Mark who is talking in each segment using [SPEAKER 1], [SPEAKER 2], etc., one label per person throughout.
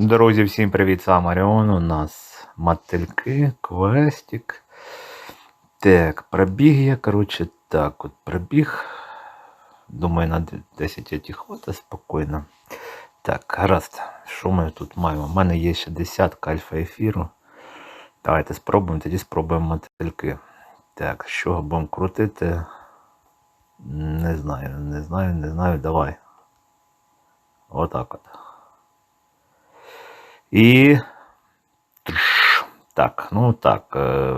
[SPEAKER 1] Друзі, всім привіт, сам Маріон. У нас мотильки, квестик. Так, пробіг я, коротше, так, от пробіг. Думаю, на 10 этих хватить спокійно. Так, гаразд. Що ми тут маємо? У мене є ще десятка альфа ефіру. Давайте спробуємо, тоді спробуємо мотильки. Так, чого будемо крутити? Не знаю, не знаю, не знаю, давай. Отак от. І. Так, ну так. е,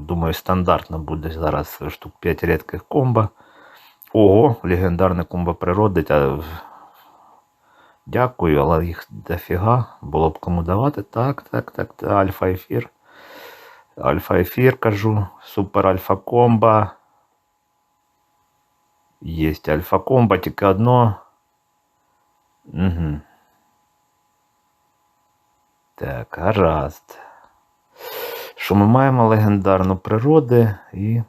[SPEAKER 1] Думаю, стандартно буде зараз штук 5 рідких комбо. Ого, легендарне комбо природи. Та... Дякую, але їх дофіга. Було б кому давати. Так, так, так. так. Альфа ефір. Альфа ефір кажу. Супер альфа комбо. Єсть альфа комбо, тільки одно. Угу. Так, гаразд. Що ми маємо легендарну природи і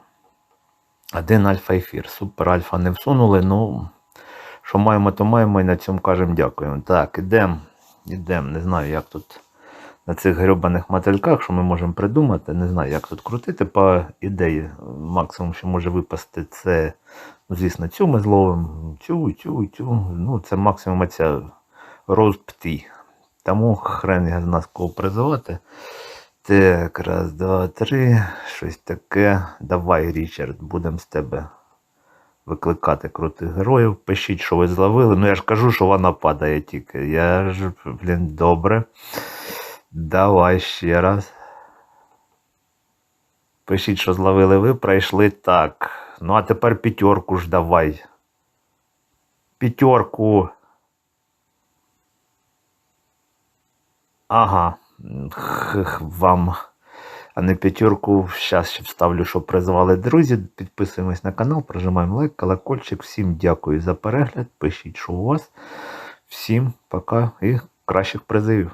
[SPEAKER 1] один альфа-ефір. Супер альфа не всунули, ну що маємо, то маємо і на цьому кажемо дякуємо. Так, ідемо. Ідемо. Не знаю, як тут на цих грьобаних мотильках, що ми можемо придумати. Не знаю, як тут крутити. По ідеї, максимум, що може випасти, це, ну, звісно, цю ми зловимо. Цю, цю, цю. Ну, це максимум оця розпті. Тому хрен я з нас кого призивати. Так, раз, два, три. Щось таке. Давай, Річард, будемо з тебе викликати крутих героїв. Пишіть, що ви зловили. Ну я ж кажу, що вона падає тільки. Я ж, блін, добре. Давай ще раз. Пишіть, що зловили ви, пройшли так. Ну а тепер п'ятерку ж давай. П'ятерку. Ага. Х, вам. А не п'ятерку. Зараз ще вставлю, що призвали друзі. Підписуємось на канал, прожимаємо лайк, колокольчик. Всім дякую за перегляд. Пишіть, що у вас. Всім пока і кращих призивів.